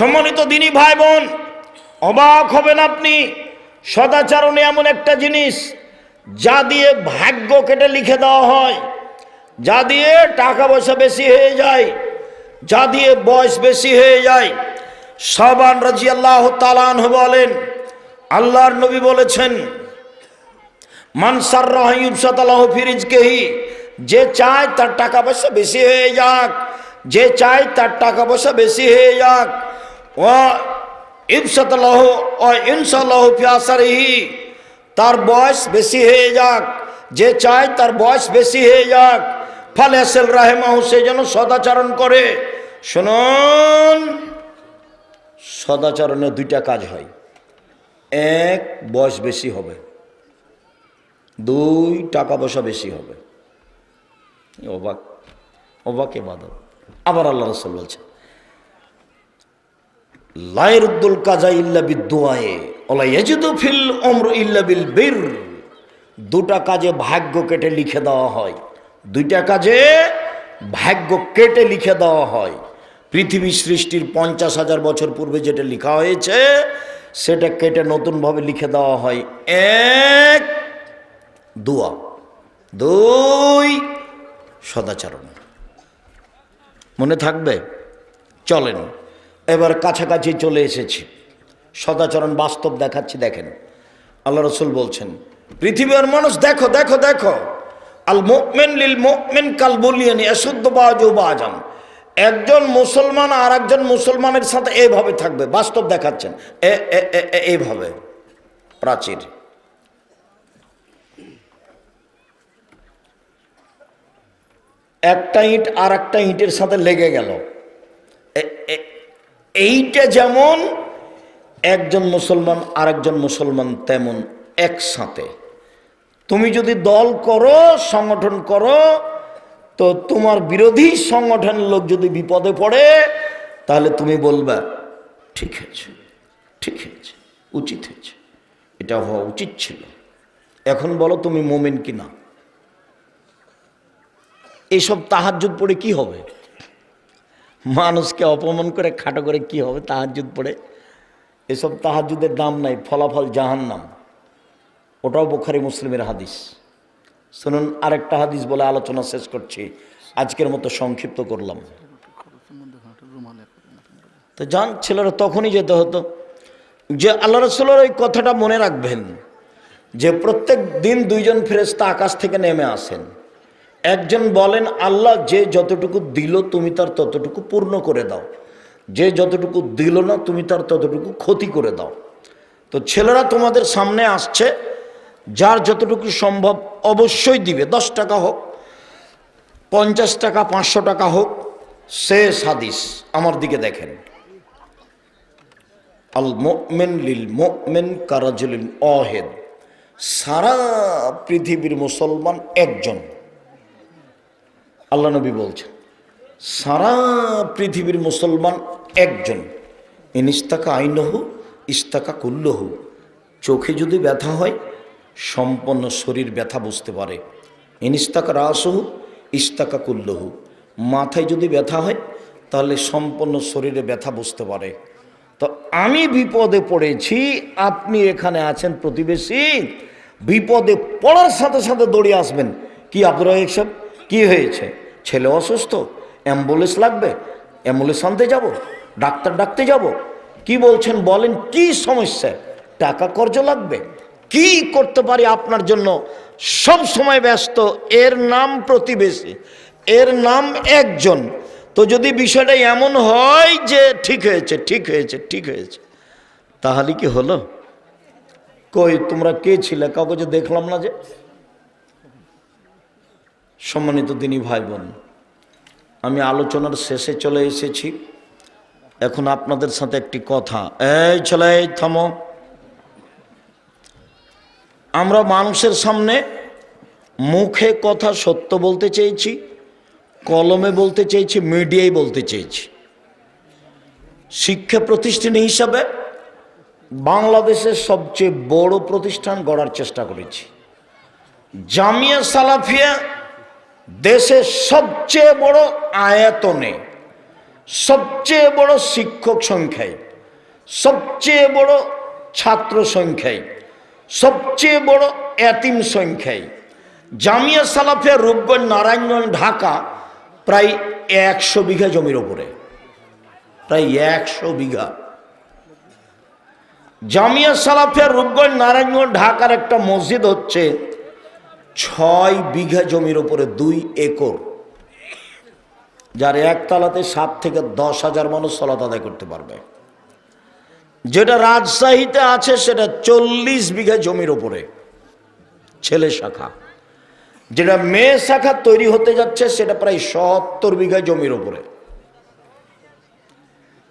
সম্মানিত দিনী ভাই বোন, অবাক হবেন আপনি, সদাচারণে এমন একটা জিনিস যা দিয়ে ভাগ্য কেটে লিখে দেওয়া হয়, যা দিয়ে টাকা পয়সা বেশি হয়ে যায়, যা দিয়ে বয়স বেশি হয়ে যায়। সাবান রাজি আল্লাহ তালান বলেন, আল্লাহর নবী বলেছেন মানসার রহিবসাতালাহ ফিরিজকেহি যে চায় তার টাকা পয়সা বেশি হয়ে যাক, যে চায় তার টাকা পয়সা বেশি হয়ে যাক। ও তার বয়স বেশি হয়ে যাক, যে চায় তার বয়স বেশি হয়ে যাক। ফলে আসেল রাহেমাহ, সে যেন সদাচরণ করে। শুনুন, সদাচরণে দুইটা কাজ হয়। এক, বয়স বেশি হবে। দুই, টাকা পয়সা বেশি হবে। অবাক অবাক এবাদত। আবার আল্লাহ রসুল বলছেন লাইরুদ্দুল কাজা ইল্লা ফিল ইল্লা বিল বীর। দুটা কাজে ভাগ্য কেটে লিখে দেওয়া হয়। দুইটা কাজে ভাগ্য কেটে লিখে দেওয়া হয়। পৃথিবী সৃষ্টির পঞ্চাশ হাজার বছর পূর্বে যেটা লেখা হয়েছে, সেটা কেটে নতুনভাবে লিখে দেওয়া হয়। এক, দুয়া। দুই, সদাচরণ। মনে থাকবে? চলেন। এবার কাছাকাছি চলে এসেছি। সদাচরণ বাস্তব দেখাচ্ছি, দেখেন। আল্লাহ রসুল বলছেন পৃথিবীর মানুষ, দেখো দেখো দেখো। আল মোকমেন লিল মোকমেন কাল বলিয়ানি এসুদ্ধ বাজু বাজান। একজন মুসলমান আর একজন মুসলমানের সাথে এইভাবে থাকবে। বাস্তব দেখাচ্ছেন। এইভাবে প্রাচীর। একটা ইঁট আর একটা ইঁটের সাথে লেগে গেল। এইটা যেমন, একজন মুসলমান আর একজন মুসলমান তেমন একসাথে। তুমি যদি দল করো, সংগঠন করো, তো তোমার বিরোধী সংগঠনের লোক যদি বিপদে পড়ে, তাহলে তুমি বলবে, ঠিক আছে ঠিক আছে উচিত হয়েছে। এটা হওয়া উচিত ছিল। এখন বলো তুমি মোমেন কি না এইসব তাহাজুদ পড়ে কি হবে? মানুষকে অপমান করে খাটো করে কি হবে? তাহাজুদ পড়ে। এসব তাহাজুদের দাম নাই, ফলাফল জাহান নাম ওটাও বোখারি মুসলিমের হাদিস। শুনুন, আরেকটা হাদিস বলে আলোচনা শেষ করছি। আজকের মতো সংক্ষিপ্ত করলাম। তো যান ছেলেরা তখনই যেতে হতো যে আল্লাহ রসুলের ওই কথাটা মনে রাখবেন যে প্রত্যেক দিন দুইজন ফেরেস্তা আকাশ থেকে নেমে আসেন। একজন বলেন, আল্লাহ যে যতটুকু দিল তুমি তার ততটুকু পূর্ণ করে দাও। যে যতটুকু দিল না তুমি তার ততটুকু ক্ষতি করে দাও। তো ছেলেরা তোমাদের সামনে আসছে, যার যতটুকু সম্ভব অবশ্যই দিবে। দশ টাকা হোক, পঞ্চাশ টাকা, পাঁচশো টাকা হোক, সে সাদিস, আমার দিকে দেখেন। আল মোমেন লিল মোমেন কারাজুলিন অহেদ। সারা পৃথিবীর মুসলমান একজন। আল্লাহ নবী বলছেন, সারা পৃথিবীর মুসলমান একজন। ইনিস্তাকা আইনহু ইস্তাকা কুল্লহু। চোখে যদি ব্যথা হয় সম্পন্ন শরীর ব্যথা বুঝতে পারে। ইনিস্তাকা রাসহু ইস্তাকা কুল্লহু। মাথায় যদি ব্যথা হয়, তাহলে সম্পন্ন শরীরে ব্যথা বুঝতে পারে। তো আমি বিপদে পড়েছি, আপনি এখানে আছেন প্রতিবেশী। বিপদে পড়ার সাথে সাথে দৌড়ে আসবেন। কি আপনারা এইসব কি হয়েছে? ছেলে অসুস্থ, অ্যাম্বুলেন্স লাগবে, অ্যাম্বুলেন্স আনতে যাব, ডাক্তার ডাকতে যাব। কি বলছেন বলেন, কি সমস্যা? টাকা কর্জ লাগবে। কি করতে পারি আপনার জন্য? সব সময় ব্যস্ত, এর নাম প্রতিবেশী, এর নাম একজন। তো যদি বিষয়টা এমন হয় যে ঠিক হয়েছে ঠিক হয়েছে ঠিক হয়েছে, তাহলে কি হলো? কই, তোমরা কে ছিলে? কাউকে দেখলাম না যে? সম্মানিত তিনি ভাই বোন আমি আলোচনার শেষে চলে এসেছি। এখন আপনাদের সাথে একটি কথা। এই ছেলে থামো। আমরা মানুষের সামনে মুখে কথা সত্য বলতে চেয়েছি, কলমে বলতে চেয়েছি, মিডিয়ায় বলতে চেয়েছি। শিক্ষা প্রতিষ্ঠান হিসাবে বাংলাদেশের সবচেয়ে বড় প্রতিষ্ঠান গড়ার চেষ্টা করেছি। জামিয়া সালাফিয়া দেশের সবচেয়ে বড় আয়তনে, সবচেয়ে বড় শিক্ষক সংখ্যায়, সবচেয়ে বড় ছাত্র সংখ্যায়, সবচেয়ে বড় এতিম সংখ্যায়, জামিয়া সালাফিয়া রূপগঞ্জ, নারায়ণগঞ্জ, ঢাকা প্রায় একশো বিঘা জমির ওপরে। প্রায় একশো বিঘা। জামিয়া সালাফিয়া রূপগঞ্জ, নারায়ণগঞ্জ, ঢাকার একটা মসজিদ হচ্ছে ছয় বিঘা জমির ওপরে দুই একর, যার একতলাতে সাত থেকে দশ হাজার মানুষ সলাত আদায় করতে পারবে। যেটা রাজশাহীতে আছে সেটা চল্লিশ বিঘা জমির ওপরে ছেলে শাখা। যেটা মেয়ে শাখা তৈরি হতে যাচ্ছে সেটা প্রায় সত্তর বিঘা জমির ওপরে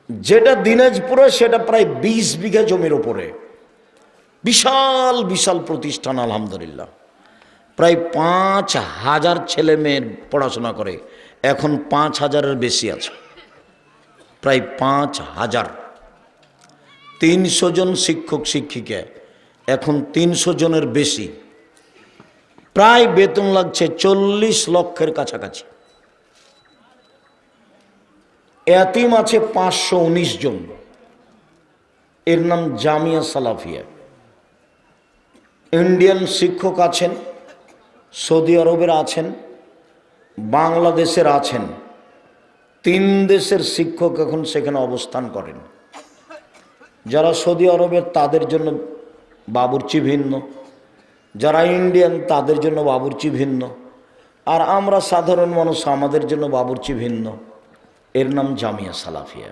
যেটা দিনাজপুরে সেটা প্রায় বিশ বিঘা জমির ওপরে বিশাল বিশাল প্রতিষ্ঠান, আলহামদুলিল্লাহ। প্রায় পাঁচ হাজার ছেলে মেয়ের পড়াশোনা করে, এখন পাঁচ হাজারের বেশি আছে। প্রায় পাঁচ হাজার। তিনশো জন শিক্ষক, শিক্ষিকা, এখন তিনশো জনের বেশি। প্রায় বেতন লাগছে চল্লিশ লক্ষের কাছাকাছি। এতিম আছে পাঁচশো উনিশ জন। এর নাম জামিয়া সালাফিয়া। ইন্ডিয়ান শিক্ষক আছেন। সৌদি আরবের আছেন, বাংলাদেশের আছেন, তিন দেশের শিক্ষক এখন সেখানে অবস্থান করেন। যারা সৌদি আরবের তাদের জন্য বাবুর্চি ভিন্ন, যারা ইন্ডিয়ান তাদের জন্য বাবুর্চি ভিন্ন, আর আমরা সাধারণ মানুষ আমাদের জন্য বাবুর্চি ভিন্ন। এর নাম জামিয়া সালাফিয়া।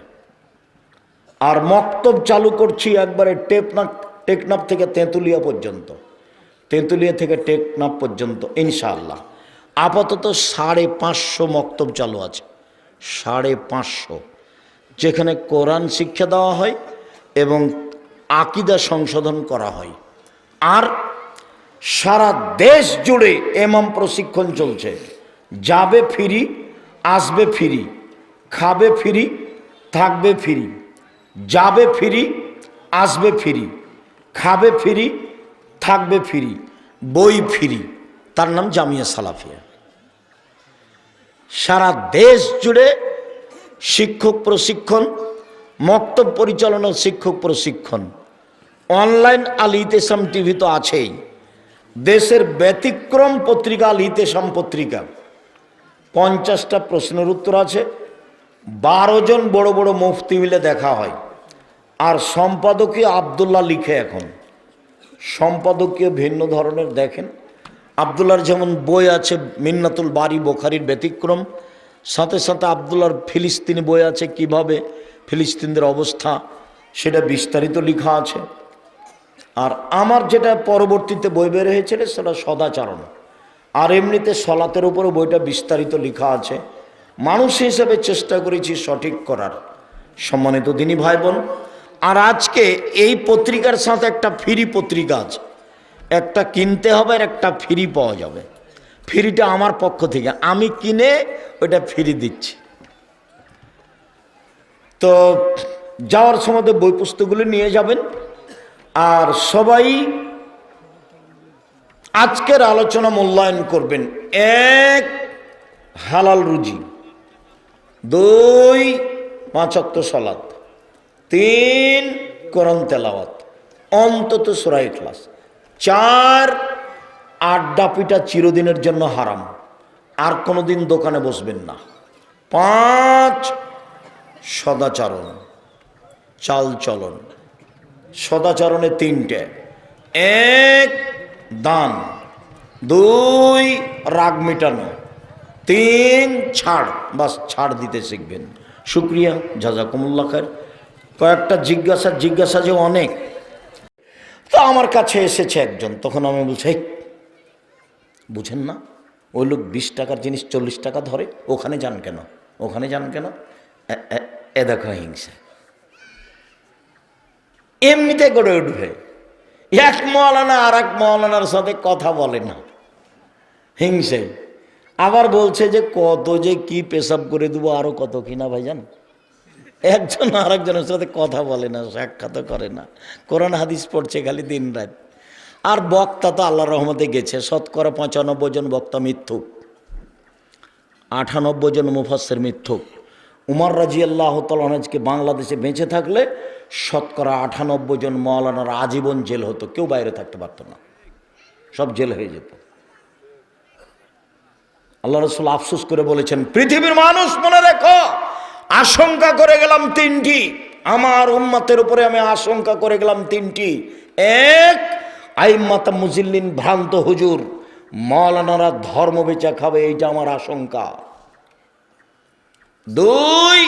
আর মক্তব চালু করছি একবারে টেপনাপ টেকনাপ থেকে তেঁতুলিয়া পর্যন্ত। তেঁতুলিয়া থেকে টেকনাপ পর্যন্ত, ইনশাআল্লাহ। আপাতত সাড়ে পাঁচশো মক্তব চালু আছে। সাড়ে পাঁচশো। যেখানে কোরআন শিক্ষা দেওয়া হয় এবং আকিদা সংশোধন করা হয়। আর সারা দেশ জুড়ে এমাম প্রশিক্ষণ চলছে। যাবে ফিরি, আসবে ফিরি, খাবে ফিরি, থাকবে ফিরি, যাবে ফিরি, আসবে ফিরি, খাবে ফিরি থাকবে ফিরি, বই ফিরি, তার নাম জামিয়া সালাফিয়া। সারা দেশ জুড়ে শিক্ষক প্রশিক্ষণ মক্তব পরিচালনার শিক্ষক প্রশিক্ষণ, অনলাইন আল ইতেসাম টিভি তো আছেই। দেশের ব্যতিক্রম পত্রিকা আল ইতেসাম পত্রিকা। পঞ্চাশটা প্রশ্নের উত্তর আছে, বারো জন বড় বড় মুফতি মিলে দেখা হয়। আর সম্পাদকীয় আবদুল্লাহ লিখে এখন। সম্পাদকীয় ভিন্ন ধরনের দেখেন। আবদুল্লার যেমন বই আছে মিন্নাতুল বাড়ি বোখারির ব্যতিক্রম, সাথে সাথে আবদুল্লার ফিলিস্তিনি বই আছে কীভাবে ফিলিস্তিনদের অবস্থা, সেটা বিস্তারিত লেখা আছে। আর আমার যেটা পরবর্তীতে বই বের হয়েছিল সেটা সদাচরণ। আর এমনিতে সলাতের উপরে বইটা বিস্তারিত লেখা আছে। মানুষ হিসেবে চেষ্টা করেছি সঠিক করার। সম্মানিত দিনী ভাই বোন আর আজকে এই পত্রিকার সাথে একটা ফ্রি পত্রিকা আছে। একটা কিনতে হবে আর একটা ফ্রি পাওয়া যাবে। ফ্রিটা আমার পক্ষ থেকে। আমি কিনে ওইটা ফ্রি দিচ্ছি। তো যাওয়ার সময় বই পুস্তকগুলো নিয়ে যাবেন। আর সবাই আজকের আলোচনা মূল্যায়ন করবেন। এক হালাল রুজি, দুই পাঁচক্ত সলাত। তিন করন তেলাওয়াত, অন্তত সুরাই ক্লাস চার, আড্ডা পিঠা চিরদিনের জন্য হারাম, আর কোনোদিন দোকানে বসবেন না। পাঁচ, সদাচরণ চাল চলন সদাচরণে তিনটে। এক, দান। দুই, রাগ মেটানো। তিন, ছাড়। বাস, ছাড় দিতে শিখবেন। শুক্রিয়া জাজাকুমুল্লা খার কয়েকটা জিজ্ঞাসা জিজ্ঞাসা যে অনেক। তো আমার কাছে এসেছে একজন তখন আমি বলছি "হেই, বুঝেন না ওই লোক বিশ টাকার জিনিস চল্লিশ টাকা ধরে ওখানে যান কেন? ওখানে যান কেন? এ- দেখো হিংসা। এমনিতে গড়ে উঠবে। এক মৌলানা আর এক মৌলানার সাথে কথা বলে না। হিংসে। আবার বলছে যে কত যে কি পেশাব করে দেবো আরও কত কিনা ভাইজান একজন আর একজনের সাথে কথা বলে না সাক্ষাৎ করে না। কোরআন হাদিস পড়ছে খালি দিন রাত। আর বক্তা তো আল্লাহ রহমতে গেছে, শতকরা পঁচানব্বই জন বক্তা মিথ্যুক। আটানব্বই জন মুফাসের মিথ্যুক। উমর রাজি আল্লাহ তালকে বাংলাদেশে বেঁচে থাকলে শতকরা আটানব্বই জন মৌলানার আজীবন জেল হতো। কেউ বাইরে থাকতে পারতো না। সব জেল হয়ে যেত। আল্লাহ রসুল আফসোস করে বলেছেন, পৃথিবীর মানুষ মনে রেখো আশঙ্কা করে গেলাম তিনটি। আমার উম্মতের উপরে আমি আশঙ্কা করে গেলাম তিনটি। এক, আইমাতা মুজিল্লিন ভ্রান্ত হুজুর। মৌলানারা ধর্ম বেচা খাবে, এইটা আমার আশঙ্কা। দুই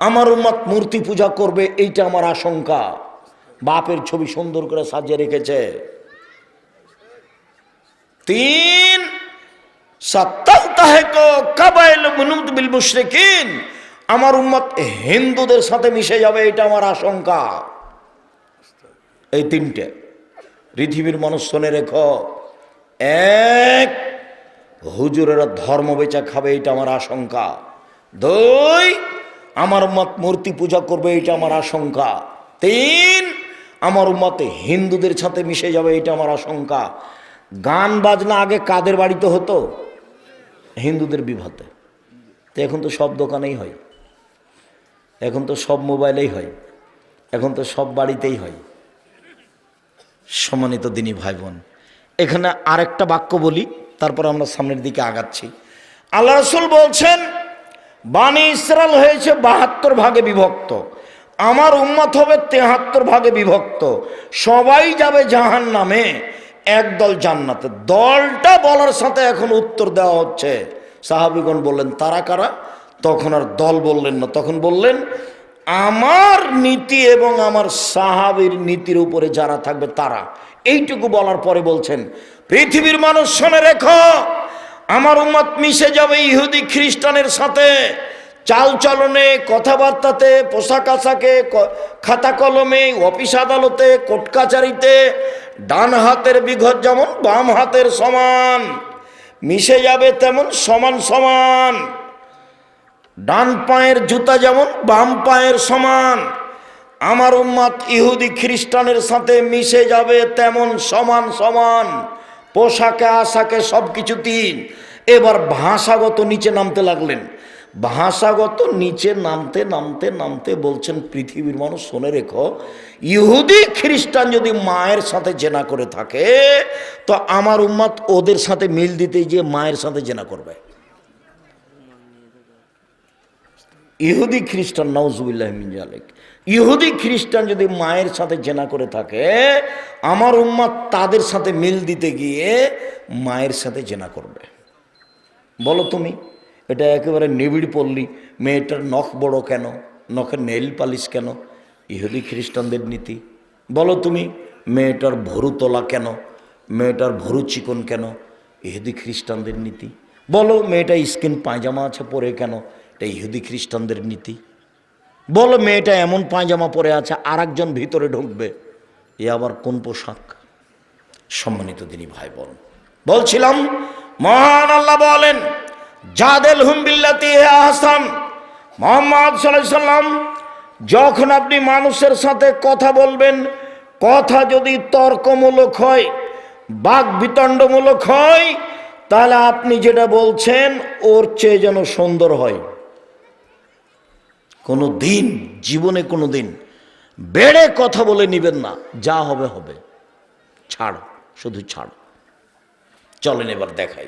আমার উম্মত মূর্তি পূজা করবে, এইটা আমার আশঙ্কা। বাপের ছবি সুন্দর করে সাজিয়ে রেখেছে। তিন আমার উম্মত হিন্দুদের সাথে মিশে যাবে, এটা আমার আশঙ্কা। এই তিনটে। পৃথিবীর মানুষ শোনে রেখো। এক, হুজুরেরা ধর্ম বেচা খাবে, এটা আমার আশঙ্কা। দুই, আমার মত মূর্তি পূজা করবে, এটা আমার আশঙ্কা। তিন, আমার মতে হিন্দুদের সাথে মিশে যাবে, এটা আমার আশঙ্কা। গান বাজনা আগে কাদের বাড়িতে হতো? হিন্দুদের বিভাতে তো এখন তো সব দোকানেই হয়। এখন তো সব মোবাইলেই হয়। এখন তো সব বাড়িতেই হয়। সম্মানিত দিনী ভাই বোন এখানে আরেকটা বাক্য বলি, তারপর আমরা সামনের দিকে আগাচ্ছি। আল্লাহ রসুল বলছেন বাণী ইসরাল হয়েছে বাহাত্তর ভাগে বিভক্ত। আমার উম্মত হবে তেহাত্তর ভাগে বিভক্ত। সবাই যাবে জাহান নামে একদল জান্নাতে। দলটা বলার সাথে এখন উত্তর দেওয়া হচ্ছে। সাহাবিগণ বললেন, তারা কারা? তখন আর দল বললেন না। তখন বললেন, আমার নীতি এবং আমার সাহাবির নীতির উপরে যারা থাকবে তারা। এইটুকু বলার পরে বলছেন, পৃথিবীর মানুষ শোনে রেখো, আমার উম্মত মিশে যাবে ইহুদি খ্রিস্টানের সাথে। চাল চলনে কথাবার্তাতে, পোশাক আশাকে খাতা কলমে, অফিস আদালতে, কোর্ট কাচারিতে, ডান হাতের বিঘত যেমন, বাম হাতের সমান। মিশে যাবে তেমন সমান সমান। ডান পায়ের জুতা যেমন, বাম পায়ের সমান। আমার উম্মাদ ইহুদি খ্রিস্টানের সাথে মিশে যাবে তেমন সমান সমান। পোশাকে, আশাকে সব কিছুতেই এবার ভাষাগত নিচে নামতে লাগলেন। ভাষাগত নিচে নামতে নামতে নামতে বলছেন পৃথিবীর মানুষ, শুনে রেখো, ইহুদি খ্রিস্টান যদি মায়ের সাথে জেনা করে থাকে, তো আমার উম্মাদ ওদের সাথে মিল দিতে গিয়ে মায়ের সাথে জেনা করবে। ইহুদি খ্রিস্টান নওজুবিল্লাহ ইহুদি খ্রিস্টান যদি মায়ের সাথে জেনা করে থাকে, আমার উম্মাদ তাদের সাথে মিল দিতে গিয়ে মায়ের সাথে জেনা করবে। বলো তুমি। এটা একেবারে নিবিড় পল্লী। মেয়েটার নখ বড় কেন? নখের নেইল পালিশ কেন? ইহুদি খ্রিস্টানদের নীতি। বলো তুমি, মেয়েটার ভরু তোলা কেন? মেয়েটার ভরু চিকন কেন? ইহুদি খ্রিস্টানদের নীতি। বলো, মেয়েটা স্কিন পায়জামা আছে পরে কেন? এটা ইহুদি খ্রিস্টানদের নীতি। বলো, মেয়েটা এমন পায়জামা পরে আছে আর একজন ভিতরে ঢুকবে। এ আবার কোন পোশাক? সম্মানিত দিনী ভাই বোন বলছিলাম, মহান আল্লাহ বলেন জাদেল হুম বিল্লাতি হে আহসান। মোহাম্মদ সাল্লাম, যখন আপনি মানুষের সাথে কথা বলবেন, কথা যদি তর্কমূলক হয়, বাক বিতণ্ডমূলক হয়, তাহলে আপনি যেটা বলছেন, ওর চেয়ে যেন সুন্দর হয়। কোনো দিন, জীবনে কোনো দিন বেড়ে কথা বলে নিবেন না, যা হবে হবে। ছাড়, শুধু ছাড়। চলেন এবার দেখাই।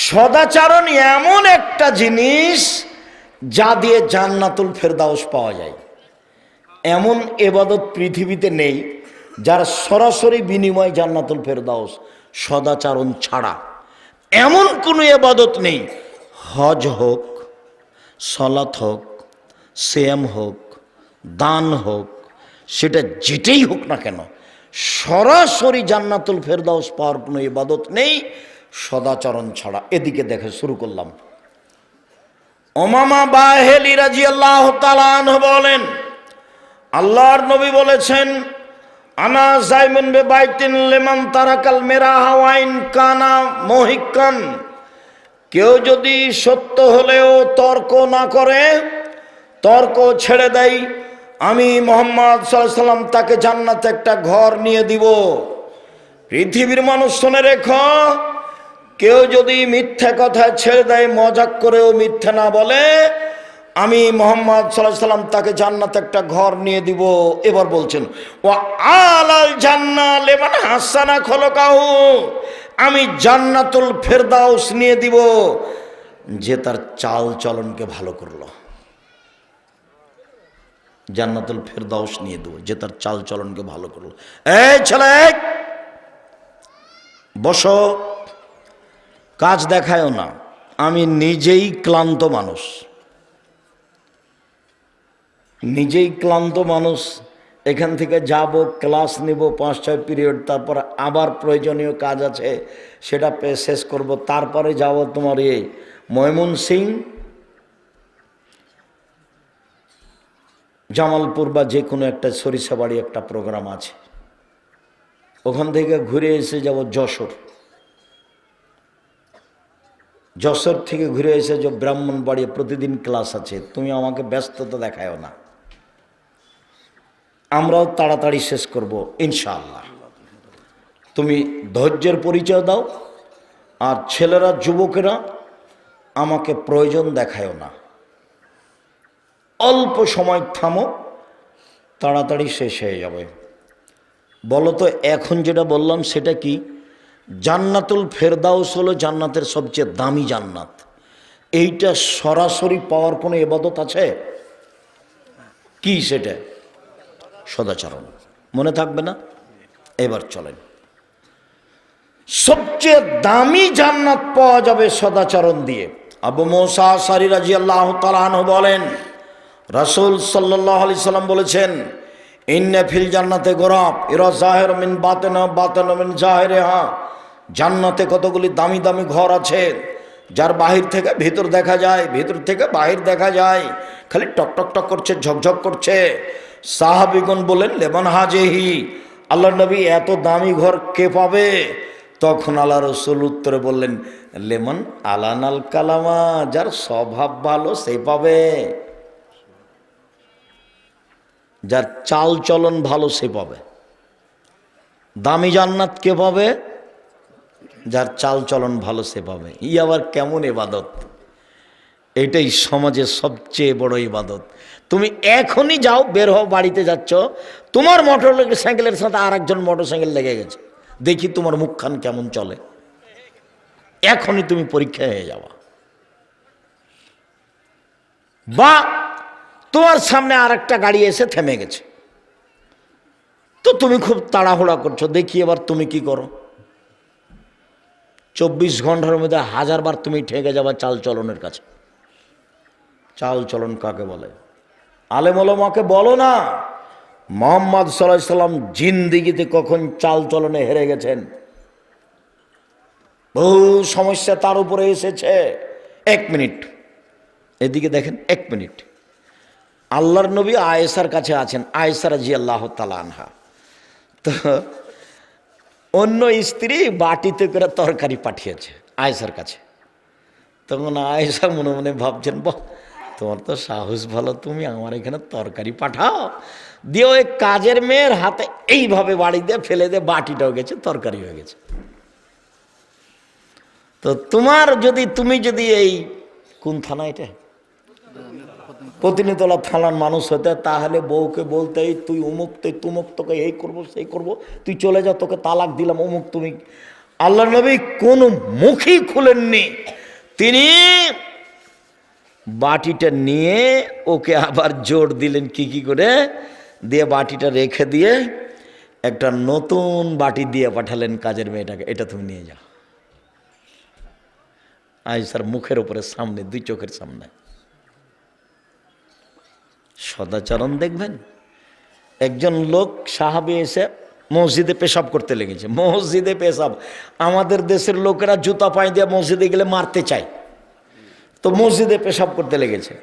সদাচারণ এমন একটা জিনিস যা দিয়ে জান্নাতুল ফেরদাউস পাওয়া যায়। এমন এবাদত পৃথিবীতে নেই যার সরাসরি বিনিময় জান্নাতুল ফেরদাউস সদাচারণ ছাড়া। এমন কোনো এবাদত নেই। হজ হোক, সলাত হোক সেম হোক, দান হোক, সেটা যেটাই হোক না কেন, সরাসরি জান্নাতুল ফেরদাউস পাওয়ার কোনো ইবাদত নেই। সদাচরণ ছাড়া। এদিকে দেখে শুরু করলাম। ওমামা বাহেলি রাজি আল্লাহ বলেন, আল্লাহর নবী বলেছেন, আনা জাইমুন বে বাইতিন লেমান তারাকাল মেরা হাওয়াইন কানা মহিকান কেউ যদি সত্য হলেও তর্ক না করে, তর্ক ছেড়ে দেয়, আমি মোহাম্মদ সাল্লাম তাকে জান্নাতে একটা ঘর নিয়ে দিব। পৃথিবীর মানুষ শুনে রেখো কেউ যদি মিথ্যা কথা ছেড়ে দেয়, মজাক করেও মিথ্যা না বলে, আমি মোহাম্মদ সাল্লাহ সাল্লাম তাকে জান্নাত একটা ঘর নিয়ে দিব। এবার বলছেন ও আলাল জান্না লেবান হাসানা খলকাহু। আমি জান্নাতুল ফেরদাউস নিয়ে দিব। যে তার চাল চলনকে ভালো করল। জান্নাতুল ফেরদাউস নিয়ে দেবো, যে তার চাল চলনকে ভালো করল। এই ছেলে, বসো। কাজ দেখায়ও না। আমি নিজেই ক্লান্ত মানুষ। নিজেই ক্লান্ত মানুষ, এখান থেকে যাব, ক্লাস নিব, পাঁচ, ছয় পিরিয়ড, তারপর আবার প্রয়োজনীয় কাজ আছে, সেটা শেষ করব, তারপরে যাব তোমার এই ময়মন সিং জামালপুর বা যে কোনো একটা সরিষাবাড়ি একটা প্রোগ্রাম আছে। ওখান থেকে ঘুরে এসে যাব যশোর। যশোর থেকে ঘুরে এসে যে ব্রাহ্মণ বাড়ি প্রতিদিন ক্লাস আছে, তুমি আমাকে ব্যস্ততা দেখায়ও না। আমরাও তাড়াতাড়ি শেষ করব, ইনশাআল্লাহ। তুমি ধৈর্যের পরিচয় দাও, আর ছেলেরা, যুবকেরা আমাকে প্রয়োজন দেখায়ও না। অল্প সময় থামো, তাড়াতাড়ি শেষ হয়ে যাবে। বলো তো, এখন যেটা বললাম সেটা কি? জান্নাতুল ফেরদাউস হলো জান্নাতের সবচেয়ে দামি জান্নাত। এইটা সরাসরি পাওয়ার কোনো এবাদত আছে? কি সেটা? সদাচরণ। মনে থাকবে না? এবার চলেন। সবচেয়ে দামি জান্নাত পাওয়া যাবে সদাচরণ দিয়ে। আবু মোসা সারি রাজি আল্লাহ তালাহ বলেন, রাসুল সাল্লাহ আলি সাল্লাম বলেছেন, ইন্নে ফিল জান্নাতে গোরাব এরা জাহের মিন বাতেন বাতেন মিন জাহেরে হা জান্নাতে কতগুলি দামি দামি ঘর আছে, যার বাহির থেকে ভিতর দেখা যায়, ভিতর থেকে বাহির দেখা যায়, খালি টক টক করছে ঝকঝক করছে। সাহাবিগুন বলেন লেমন হাজেহি আল্লাহ নবী এত দামি ঘর কে পাবে? তখন আল্লাহ রসুল উত্তরে বললেন, লেমন আলানাল কালামা, যার স্বভাব ভালো সে পাবে। যার চাল চলন ভালো সে পাবে। দামি জান্নাত কে পাবে? যার চাল চলন ভালো সে পাবে। ই আবার কেমন এবাদত এটাই সমাজের সবচেয়ে বড় ইবাদত। তুমি এখনই যাও, বের হও, বাড়িতে যাচ্ছ। তোমার মোটর সাইকেলের সাথে আর একজন মোটর সাইকেল লেগে গেছে। দেখি তোমার মুখখান কেমন চলে। এখনই তুমি পরীক্ষা হয়ে যাওয়া বা তোমার সামনে আর একটা গাড়ি এসে থেমে গেছে। তো তুমি খুব তাড়াহুড়া করছ। দেখি এবার তুমি কি করো। চব্বিশ ঘণ্টার মধ্যে হাজারবার তুমি ঠেকে যাবা চাল চলনের কাছে। চাল চলন কাকে বলে? আলেমলমাকে বলো না, মোহাম্মদ সাল্লাহ সাল্লাম জিন্দিগিতে কখন চাল চলনে হেরে গেছেন? বহু সমস্যা তার উপরে এসেছে। এক মিনিট। এদিকে দেখেন, এক মিনিট। আল্লাহর নবী আয়েসার কাছে আছেন আয়েসার জি আল্লাহ আনহা। তো অন্য স্ত্রী বাটিতে করে তরকারি পাঠিয়েছে আয়েসার কাছে। তখন আয়েসা মনে মনে ভাবছেন, বাহ, তোমার তো সাহস ভালো, তুমি আমার এখানে তরকারি পাঠাও। দিয়ে ওই কাজের মেয়ের হাতে, এইভাবে বাড়ি দিয়ে ফেলে দিয়ে বাটিটাও গেছে তরকারি হয়ে গেছে। তো তোমার যদি, তুমি যদি এই কোন থানা এটা? প্রতিনিতলা থানার মানুষ হতে, তাহলে বউকে বলতে, এই তুই অমুক, তুই তুমুক, তোকে এই করব, সেই করব, তুই চলে যা, তোকে তালাক দিলাম, অমুক, তুমি আল্লাহ নবী কোন মুখই খুলেননি। তিনি বাটিটা নিয়ে ওকে আবার জোর দিলেন কি কি করে? দিয়ে বাটিটা রেখে দিয়ে একটা নতুন বাটি দিয়ে পাঠালেন কাজের মেয়েটাকে, এটা তুমি নিয়ে যাও। আইসার মুখের উপরে সামনে, দুই চোখের সামনে। সদাচরণ দেখবেন? একজন লোক সাহাবি এসে মসজিদে পেশাব করতে লেগেছে। মসজিদে পেশাব। আমাদের দেশের লোকেরা জুতা পায়ে দিয়ে মসজিদে গেলে মারতে চায়। তো মসজিদে পেশাব করতে লেগেছে।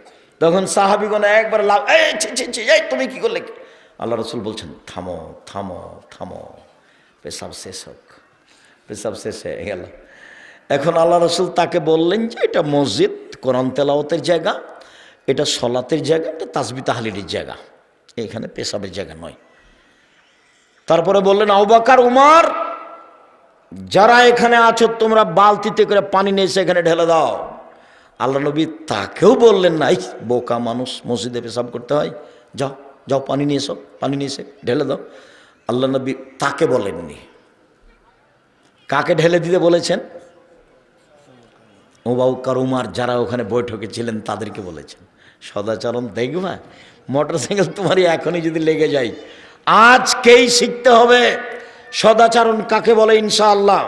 তখন সাহাবিগণ একবার লাভ এই এই, তুমি কি করলে? আল্লাহ রসুল বলছেন, থামো থামো থামো। পেশাব শেষ হোক। পেশাব শেষ হয়ে গেল। এখন আল্লাহ রসুল তাকে বললেন যে, এটা মসজিদ কোরআন তেলাওতের জায়গা। এটা সলাতের জায়গা এটা তাসবি তাহালির জায়গা। এখানে পেশাবের জায়গা নয়। তারপরে বললেন আউবাকার উমার যারা এখানে আছো তোমরা বালতিতে করে পানি নিয়ে এসে এখানে ঢেলে দাও। আল্লাহ নবী তাকেও বললেন না "ইস, বোকা মানুষ মসজিদে পেশাব করতে হয়। যাও যাও পানি নিয়ে এসো পানি নিয়ে এসে ঢেলে দাও। আল্লাহ নবী তাকে বলেননি। কাকে ঢেলে দিতে বলেছেন? ওবাউকার উমার যারা ওখানে বৈঠকে ছিলেন তাদেরকে বলেছেন। সদাচরণ দেখবা মোটর সাইকেল তোমারই এখনই যদি লেগে যায়। আজকেই শিখতে হবে সদাচরণ কাকে বলে ইনশাআল্লাহ।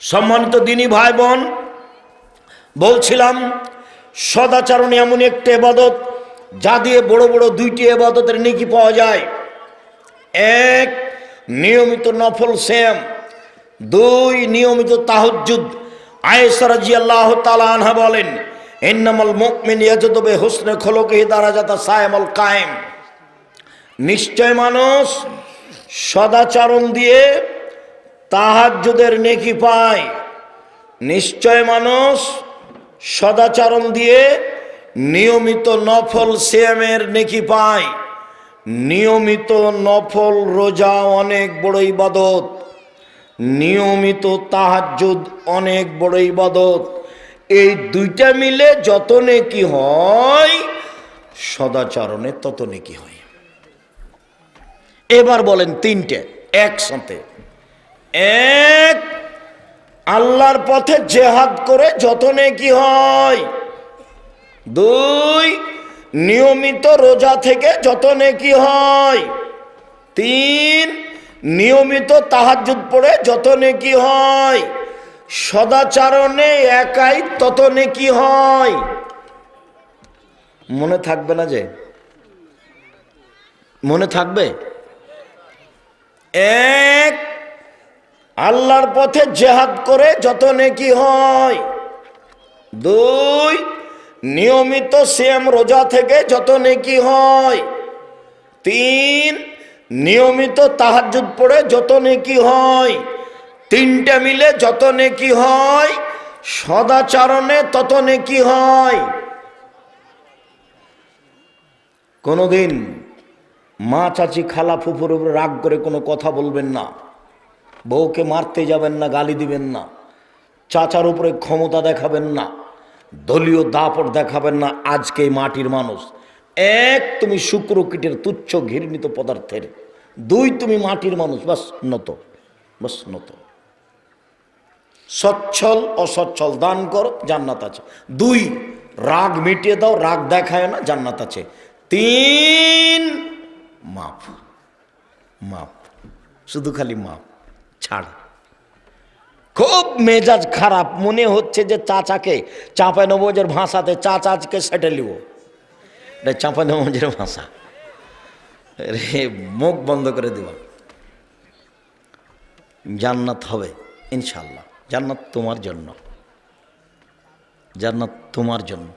সম্মানিত দিনী ভাই বোন বলছিলাম সদাচরণ এমন একটি এবাদত যা দিয়ে বড় বড় দুইটি এবাদতের নেকি পাওয়া যায়। এক, নিয়মিত নফল শ্যাম, দুই, নিয়মিত তাহজ্জুদ। আয়েসরাজি আল্লাহ আনহা বলেন এন্নামল মুকমিন ইয়াজুদবে হুসনে খোলকে দারাজাতা সায়ামল কায়েম। নিশ্চয় মানুষ সদাচরণ দিয়ে তাহাজ্জুদের নেকি পায়। নিশ্চয় মানুষ সদাচরণ দিয়ে নিয়মিত নফল শ্যামের নেকি পায়। নিয়মিত নফল রোজা অনেক বড় ইবাদত। নিয়মিত তাহাজ্জুদ অনেক বড় ইবাদত। এই দুইটা মিলে যত নেকি হয়, সদাচরণে তত নেকি হয়। এবার বলেন তিনটে, একসাথে। এক, আল্লাহর পথে জেহাদ করে যত নেকি হয়। দুই, নিয়মিত রোজা থেকে যত নেকি হয়। তিন নিয়মিত তাহাজুদ পড়ে যত নেকি হয়, সদাচারণে একাই তত নেকি হয়। মনে থাকবে না যে? মনে থাকবে? এক, আল্লাহর পথে জেহাদ করে যত নেকি হয়। দুই, নিয়মিত শ্যাম রোজা থেকে যত নেকি হয়। তিন নিয়মিত তাহাজুদ পড়ে যত নেকি হয়, তিনটা মিলে যত নেকি হয়, সদাচারণে তত নেকি হয়। কোনোদিন মা চাচি খালা ফুফুর উপরে রাগ করে কোনো কথা বলবেন না, বউকে মারতে যাবেন না, গালি দিবেন না, চাচার উপরে ক্ষমতা দেখাবেন না, দলীয় দাপট দেখাবেন না আজকে মাটির মানুষ। এক তুমি শুক্র কীটের তুচ্ছ ঘৃণিত পদার্থের, দুই তুমি মাটির মানুষ, বাস নত বাস নত। সচ্ছল, অসচ্ছল দান করো, জান্নাত আছে। দুই, রাগ মিটিয়ে দাও, রাগ দেখায় না, জান্নাত আছে। তিন মাপ মাপ শুধু খালি মাপ ছাড়। খুব মেজাজ খারাপ, মনে হচ্ছে যে চাচাকে চাঁপাই নবজের ভাষাতে চাচাকে সেটে লিব এটা চাঁপা দেওয়া ভাষা রে মুখ বন্ধ করে দেওয়া জান্নাত হবে ইনশাল্লাহ জান্নাত তোমার জন্য। জান্নাত তোমার জন্য।